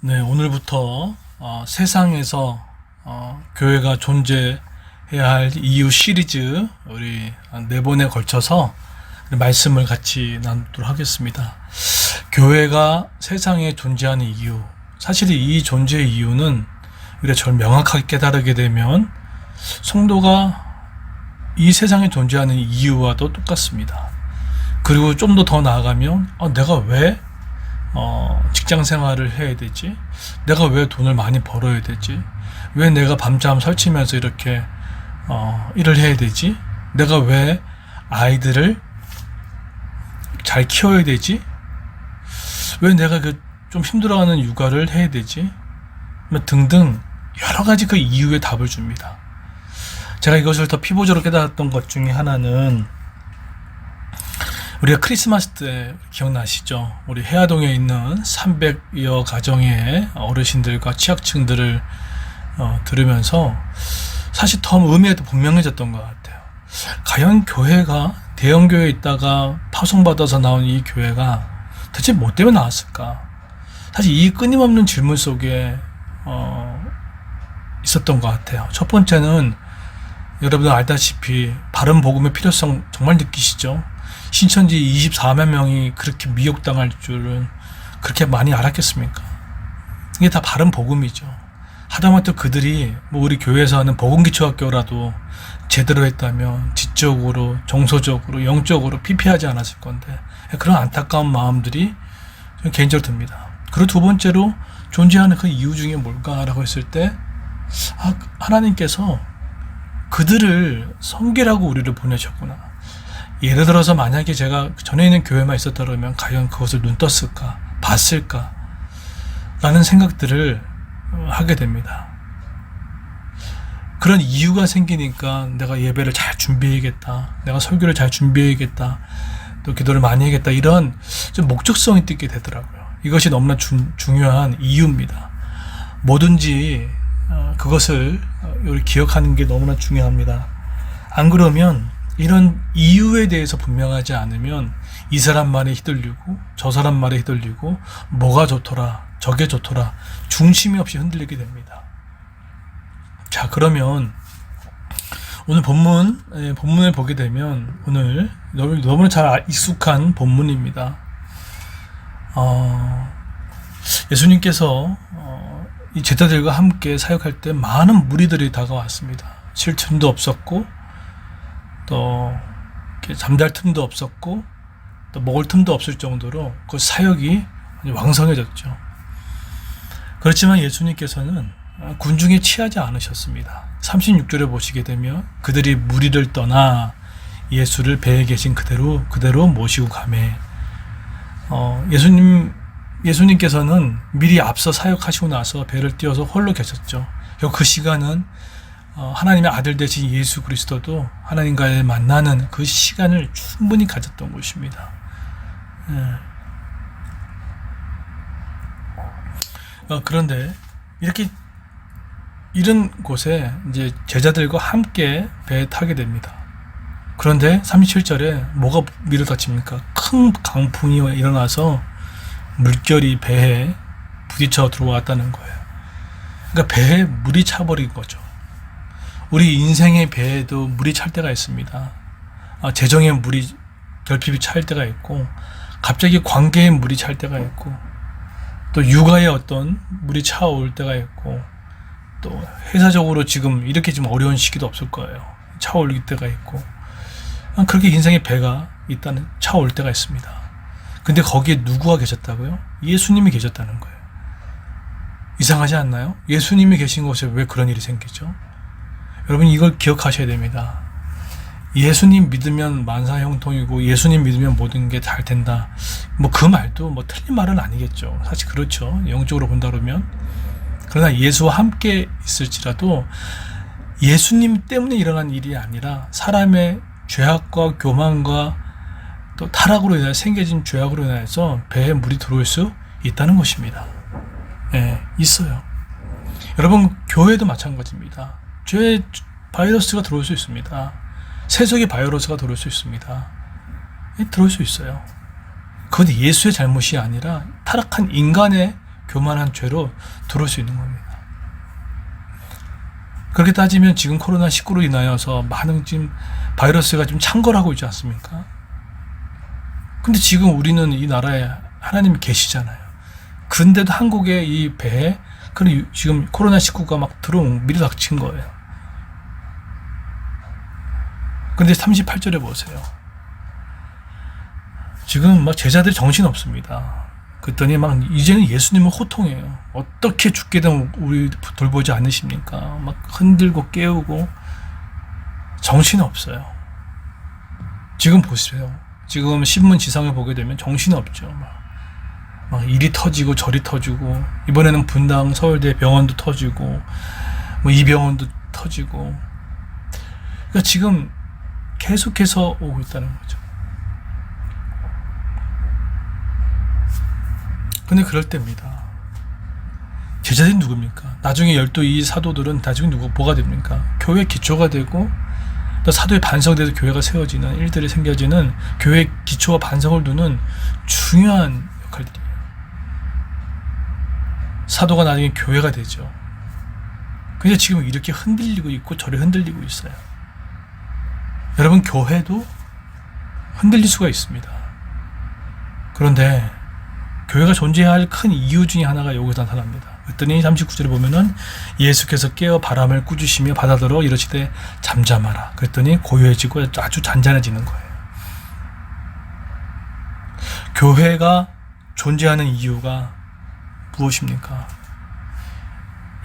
네, 오늘부터 어, 세상에서 어, 교회가 존재해야 할 이유 시리즈 우리 네 번에 걸쳐서 말씀을 같이 나누도록 하겠습니다. 교회가 세상에 존재하는 이유. 사실 이 존재의 이유는 우리가 저를 명확하게 깨달게 되면 성도가 이 세상에 존재하는 이유와도 똑같습니다. 그리고 좀 더 더 나아가면 아, 내가 왜 어, 직장 생활을 해야 되지? 내가 왜 돈을 많이 벌어야 되지? 왜 내가 밤잠 설치면서 이렇게 어, 일을 해야 되지? 내가 왜 아이들을 잘 키워야 되지? 왜 내가 그 좀 힘들어하는 육아를 해야 되지? 뭐 등등 여러 가지 그 이유의 답을 줍니다. 제가 이것을 더 피부적으로 깨달았던 것 중에 하나는 우리가 크리스마스 때 기억나시죠? 우리 해화동에 있는 300여 가정의 어르신들과 취약층들을 어, 들으면서 사실 더 의미가 더 분명해졌던 것 같아요. 과연 교회가 대형 교회에 있다가 파송받아서 나온 이 교회가 대체 뭐 때문에 나왔을까? 사실 이 끊임없는 질문 속에 어, 있었던 것 같아요. 첫 번째는 여러분들 알다시피 바른 복음의 필요성 정말 느끼시죠? 신천지 24만 명이 그렇게 미혹당할 줄은 그렇게 많이 알았겠습니까? 이게 다 바른 복음이죠. 하다못해 그들이 뭐 우리 교회에서 하는 복음기초학교라도 제대로 했다면 지적으로, 정서적으로, 영적으로 피폐하지 않았을 건데 그런 안타까운 마음들이 좀 개인적으로 듭니다. 그리고 두 번째로 존재하는 그 이유 중에 뭘까라고 했을 때 아, 하나님께서 그들을 성계라고 우리를 보내셨구나. 예를 들어서 만약에 제가 전에 있는 교회만 있었다면 과연 그것을 눈 떴을까, 봤을까, 라는 생각들을 어, 하게 됩니다. 그런 이유가 생기니까 내가 예배를 잘 준비해야겠다, 내가 설교를 잘 준비해야겠다, 또 기도를 많이 해야겠다, 이런 좀 목적성이 띠게 되더라고요. 이것이 너무나 중, 중요한 이유입니다. 뭐든지 어, 그것을 어, 기억하는 게 너무나 중요합니다. 안 그러면 이런 이유에 대해서 분명하지 않으면 이 사람 말에 휘둘리고 저 사람 말에 휘둘리고 뭐가 좋더라 저게 좋더라 중심이 없이 흔들리게 됩니다. 자 그러면 오늘 본문 예, 본문을 보게 되면 오늘 너무 너무나 잘 익숙한 본문입니다. 어, 예수님께서 어, 이 제자들과 함께 사역할 때 많은 무리들이 다가왔습니다. 쉴 틈도 없었고 또 잠잘 틈도 없었고 또 먹을 틈도 없을 정도로 그 사역이 왕성해졌죠. 그렇지만 예수님께서는 군중에 취하지 않으셨습니다. 36절에 보시게 되면 그들이 무리를 떠나 예수를 배에 계신 그대로 그대로 모시고 가매 어, 예수님 예수님께서는 미리 앞서 사역하시고 나서 배를 띄워서 홀로 계셨죠. 그 시간은 어, 하나님의 아들 되신 예수 그리스도도 하나님과의 만나는 그 시간을 충분히 가졌던 곳입니다. 예. 어, 그런데 이렇게 이런 곳에 이제 제자들과 함께 배에 타게 됩니다. 그런데 37절에 뭐가 밀어닥칩니까? 큰 강풍이 일어나서 물결이 배에 부딪혀 들어왔다는 거예요. 그러니까 배에 물이 차버린 거죠. 우리 인생의 배에도 물이 찰 때가 있습니다. 아, 재정에 물이 결핍이 찰 때가 있고, 갑자기 관계에 물이 찰 때가 있고, 또 육아에 어떤 물이 차올 때가 있고, 또 회사적으로 지금 이렇게 좀 어려운 시기도 없을 거예요. 차올 때가 있고, 아, 그렇게 인생의 배가 있다는 차올 때가 있습니다. 근데 거기에 누구가 계셨다고요? 예수님이 계셨다는 거예요. 이상하지 않나요? 예수님이 계신 곳에 왜 그런 일이 생기죠? 여러분 이걸 기억하셔야 됩니다. 예수님 믿으면 만사 형통이고 예수님 믿으면 모든 게 잘 된다. 뭐 그 말도 뭐 틀린 말은 아니겠죠. 사실 그렇죠. 영적으로 본다 그러면. 그러나 예수와 함께 있을지라도 예수님 때문에 일어난 일이 아니라 사람의 죄악과 교만과 또 타락으로 인해 생겨진 죄악으로 인해서 배에 물이 들어올 수 있다는 것입니다. 예, 있어요. 여러분 교회도 마찬가지입니다. 죄 바이러스가 들어올 수 있습니다. 세속의 바이러스가 들어올 수 있습니다. 들어올 수 있어요. 그건 예수의 잘못이 아니라 타락한 인간의 교만한 죄로 들어올 수 있는 겁니다. 그렇게 따지면 지금 코로나19로 인하여서 많은 지금 바이러스가 좀 창궐하고 있지 않습니까? 근데 지금 우리는 이 나라에 하나님이 계시잖아요. 근데도 한국의 이 배에 그런 지금 코로나19가 막 들어온 밀어닥친 거예요. 근데 38절에 보세요. 지금 막 제자들이 정신 없습니다. 그랬더니 막 이제는 예수님을 호통해요. 어떻게 죽게 되면 우리 돌보지 않으십니까? 막 흔들고 깨우고 정신 없어요. 지금 보세요. 지금 신문 지상을 보게 되면 정신 없죠. 막, 막 일이 터지고 저리 터지고 이번에는 분당 서울대 병원도 터지고 뭐 이 병원도 터지고 그러니까 지금 계속해서 오고 있다는 거죠. 근데 그럴 때입니다. 제자들이 누굽니까? 나중에 열두 이 사도들은 나중에 누구 뭐가 됩니까? 교회 기초가 되고 또 사도의 반성돼서 교회가 세워지는 일들이 생겨지는 교회 기초와 반성을 두는 중요한 역할들이에요. 사도가 나중에 교회가 되죠. 근데 지금 이렇게 흔들리고 있고 저리 흔들리고 있어요. 여러분 교회도 흔들릴 수가 있습니다. 그런데 교회가 존재해야 할큰 이유 중에 하나가 여기서 나타납니다. 그랬더니 39절에 보면은 예수께서 깨어 바람을 꾸짖으시며 바다더러 이러시되 잠잠하라. 그랬더니 고요해지고 아주 잔잔해지는 거예요. 교회가 존재하는 이유가 무엇입니까?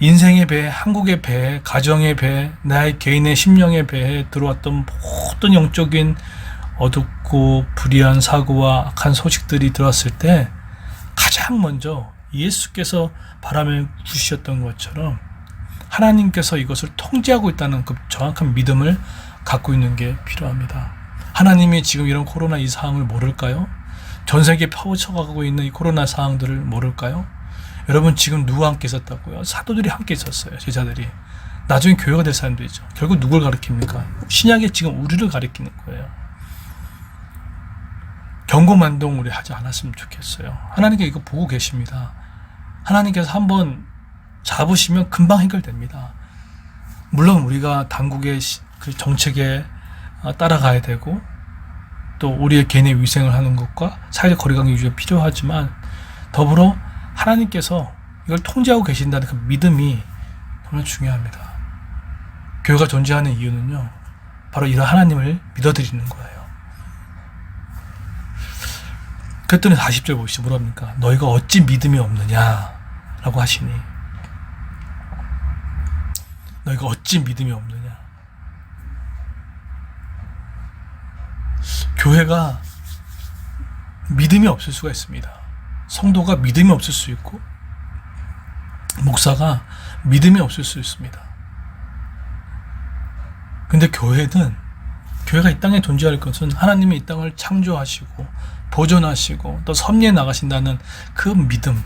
인생의 배, 한국의 배, 가정의 배, 나의 개인의 심령의 배에 들어왔던 모든 영적인 어둡고 불의한 사고와 악한 소식들이 들어왔을 때 가장 먼저 예수께서 바람을 부시셨던 것처럼 하나님께서 이것을 통제하고 있다는 그 정확한 믿음을 갖고 있는 게 필요합니다. 하나님이 지금 이런 코로나 이 상황을 모를까요? 전 세계에 퍼쳐가고 있는 이 코로나 상황들을 모를까요? 여러분 지금 누구와 함께 있었다고요? 사도들이 함께 있었어요. 제자들이. 나중에 교회가 될 사람들이죠. 결국 누굴 가리킵니까? 신약에 지금 우리를 가리키는 거예요. 경고만동 우리 하지 않았으면 좋겠어요. 하나님께 이거 보고 계십니다. 하나님께서 한번 잡으시면 금방 해결됩니다. 물론 우리가 당국의 그 정책에 어, 따라가야 되고 또 우리의 개인의 위생을 하는 것과 사회적 거리감 유지가 필요하지만 더불어 하나님께서 이걸 통제하고 계신다는 그 믿음이 너무 중요합니다. 교회가 존재하는 이유는요, 바로 이런 하나님을 믿어드리는 거예요. 그랬더니 40절 보시죠. 뭐랍니까? 너희가 어찌 믿음이 없느냐? 라고 하시니. 너희가 어찌 믿음이 없느냐? 교회가 믿음이 없을 수가 있습니다. 성도가 믿음이 없을 수 있고, 목사가 믿음이 없을 수 있습니다. 근데 교회는, 교회가 이 땅에 존재할 것은 하나님이 이 땅을 창조하시고, 보존하시고, 또 섭리해 나가신다는 그 믿음,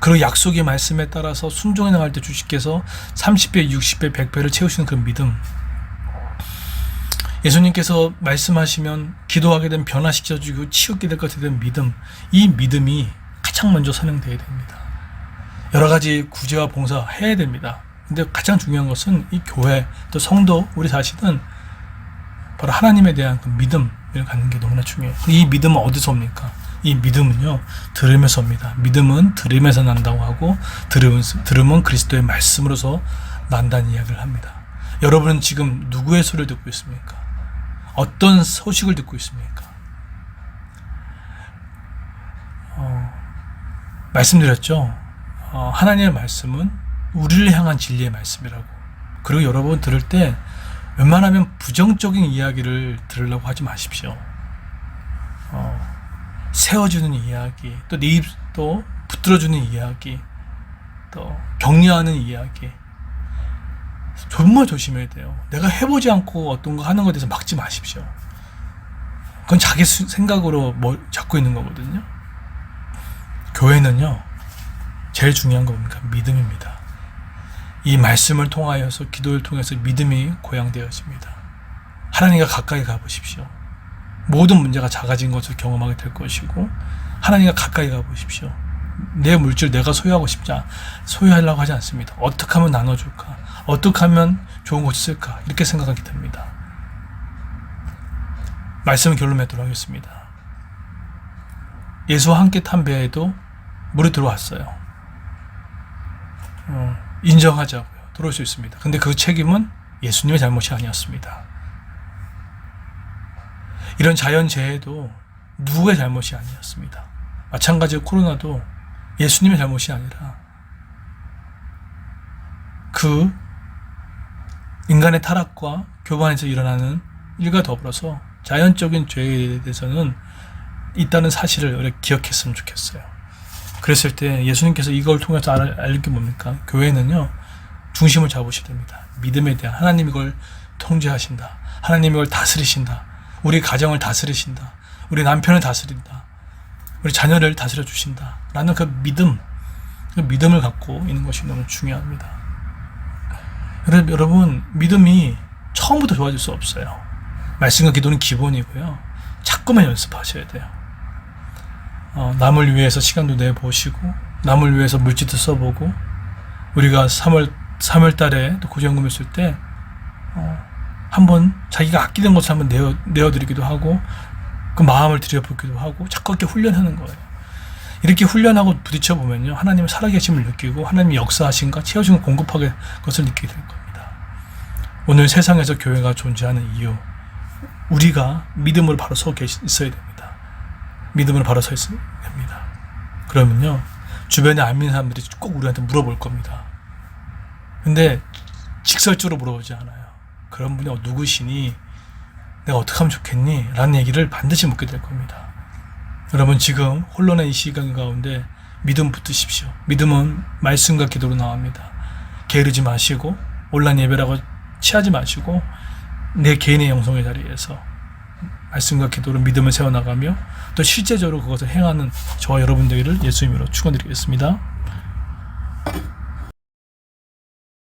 그리고 약속의 말씀에 따라서 순종해 나갈 때 주님께서 30배, 60배, 100배를 채우시는 그 믿음. 예수님께서 말씀하시면 기도하게 되면 변화시켜주고 치우게 될 것에 대한 믿음. 이 믿음이 가장 먼저 선행되어야 됩니다. 여러 가지 구제와 봉사 해야 됩니다. 근데 가장 중요한 것은 이 교회, 또 성도, 우리 자신은 바로 하나님에 대한 그 믿음을 갖는 게 너무나 중요해요. 이 믿음은 어디서 옵니까? 이 믿음은요, 들음에서 옵니다. 믿음은 들음에서 난다고 하고, 들음은, 들음은 그리스도의 말씀으로서 난다는 이야기를 합니다. 여러분은 지금 누구의 소리를 듣고 있습니까? 어떤 소식을 듣고 있습니까? 어, 말씀드렸죠? 어, 하나님의 말씀은 우리를 향한 진리의 말씀이라고. 그리고 여러분 들을 때 웬만하면 부정적인 이야기를 들으려고 하지 마십시오. 어, 세워주는 이야기, 또네 입도 붙들어주는 이야기, 또 격려하는 이야기. 정말 조심해야 돼요. 내가 해보지 않고 어떤 거 하는 것에 대해서 막지 마십시오. 그건 자기 수- 생각으로 뭐 잡고 있는 거거든요. 교회는요, 제일 중요한 거 뭡니까? 믿음입니다. 이 말씀을 통하여서 기도를 통해서 믿음이 고양되어집니다. 하나님과 가까이 가보십시오. 모든 문제가 작아진 것을 경험하게 될 것이고 하나님과 가까이 가보십시오. 내 물질 내가 소유하고 않, 소유하려고 하지 않습니다. 어떻게 하면 나눠줄까? 어떻게 하면 좋은 곳이 있을까? 이렇게 생각하게 됩니다. 말씀을 결론 맺도록 하겠습니다. 예수와 함께 탄 배에도 물이 들어왔어요. 어, 인정하자고요. 들어올 수 있습니다. 근데 그 책임은 예수님의 잘못이 아니었습니다. 이런 자연재해도 누구의 잘못이 아니었습니다. 마찬가지로 코로나도 예수님의 잘못이 아니라 그 인간의 타락과 교반에서 일어나는 일과 더불어서 자연적인 죄에 대해서는 있다는 사실을 우리가 기억했으면 좋겠어요. 그랬을 때 예수님께서 이걸 통해서 알, 알게 뭡니까? 교회는요, 중심을 잡으셔야 됩니다. 믿음에 대한 하나님이 이걸 통제하신다. 하나님이 이걸 다스리신다. 우리 가정을 다스리신다. 우리 남편을 다스린다. 우리 자녀를 다스려 주신다. 라는 그 믿음, 그 믿음을 갖고 있는 것이 너무 중요합니다. 여러분, 믿음이 처음부터 좋아질 수 없어요. 말씀과 기도는 기본이고요. 자꾸만 연습하셔야 돼요. 어, 남을 위해서 시간도 내보시고, 남을 위해서 물질도 써보고, 우리가 3월, 3월 달에 또 구제연금을 쓸 때, 어, 한번 자기가 아끼는 것을 한번 내어, 내어드리기도 하고, 그 마음을 들여보기도 하고, 자꾸 이렇게 훈련하는 거예요. 이렇게 훈련하고 부딪혀 보면요, 하나님의 살아계심을 느끼고, 하나님의 역사하신가, 채워준 공급하게 것을 느끼게 될 겁니다. 오늘 세상에서 교회가 존재하는 이유, 우리가 믿음으로 바로 서 있어야 됩니다. 믿음으로 바로 서 있어야 됩니다. 그러면요, 주변에 안 믿는 사람들이 꼭 우리한테 물어볼 겁니다. 근데 직설적으로 물어보지 않아요. 그런 분이 누구시니? 내가 어떻게 하면 좋겠니? 라는 얘기를 반드시 묻게 될 겁니다. 여러분 지금 혼돈의 이 시간 가운데 믿음 붙드십시오. 믿음은 말씀과 기도로 나옵니다. 게으르지 마시고 온라인 예배라고 취하지 마시고 내 개인의 영성의 자리에서 말씀과 기도로 믿음을 세워나가며 또 실제적으로 그것을 행하는 저와 여러분들을 예수 이름으로 축원드리겠습니다.